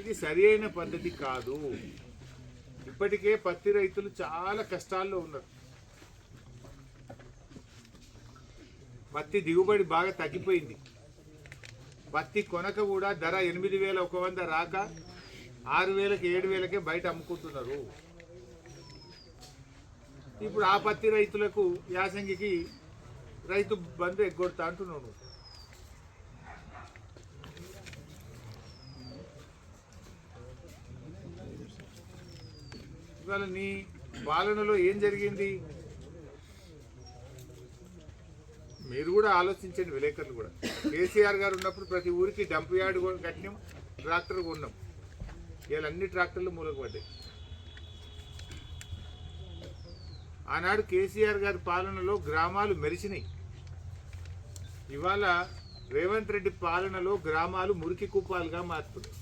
ఇది సరి అయిన పద్ధతి కాదు. ఇప్పటికే పత్తి రైతులు చాలా కష్టాల్లో ఉన్నారు. పత్తి దిగుబడి బాగా తగ్గిపోయింది. పత్తి కొనక కూడా ధర ఎనిమిది వేల ఒక వంద రాక ఆరు వేలకి ఏడు వేలకే బయట అమ్ముకుంటున్నారు. ఇప్పుడు ఆ పత్తి రైతులకు యాసంగికి రైతు బంధు ఎగ్గొడతా అంటున్నావు ఇవాళ నీ పాలనలో ఏం జరిగింది? మీరు కూడా ఆలోచించండి విలేకరులు కూడా. కేసీఆర్ గారు ఉన్నప్పుడు ప్రతి ఊరికి డంప్ యార్డ్ కట్టినాం ట్రాక్టర్ కొన్నాం. ఇవాళ అన్ని ట్రాక్టర్లు మూలకపడ్డాయి ఆనాడు కేసీఆర్ గారి పాలనలో గ్రామాలు మెరిచినాయి ఇవాళ రేవంత్ రెడ్డి పాలనలో గ్రామాలు మురికి కుప్పాలుగా మారుతున్నాయి.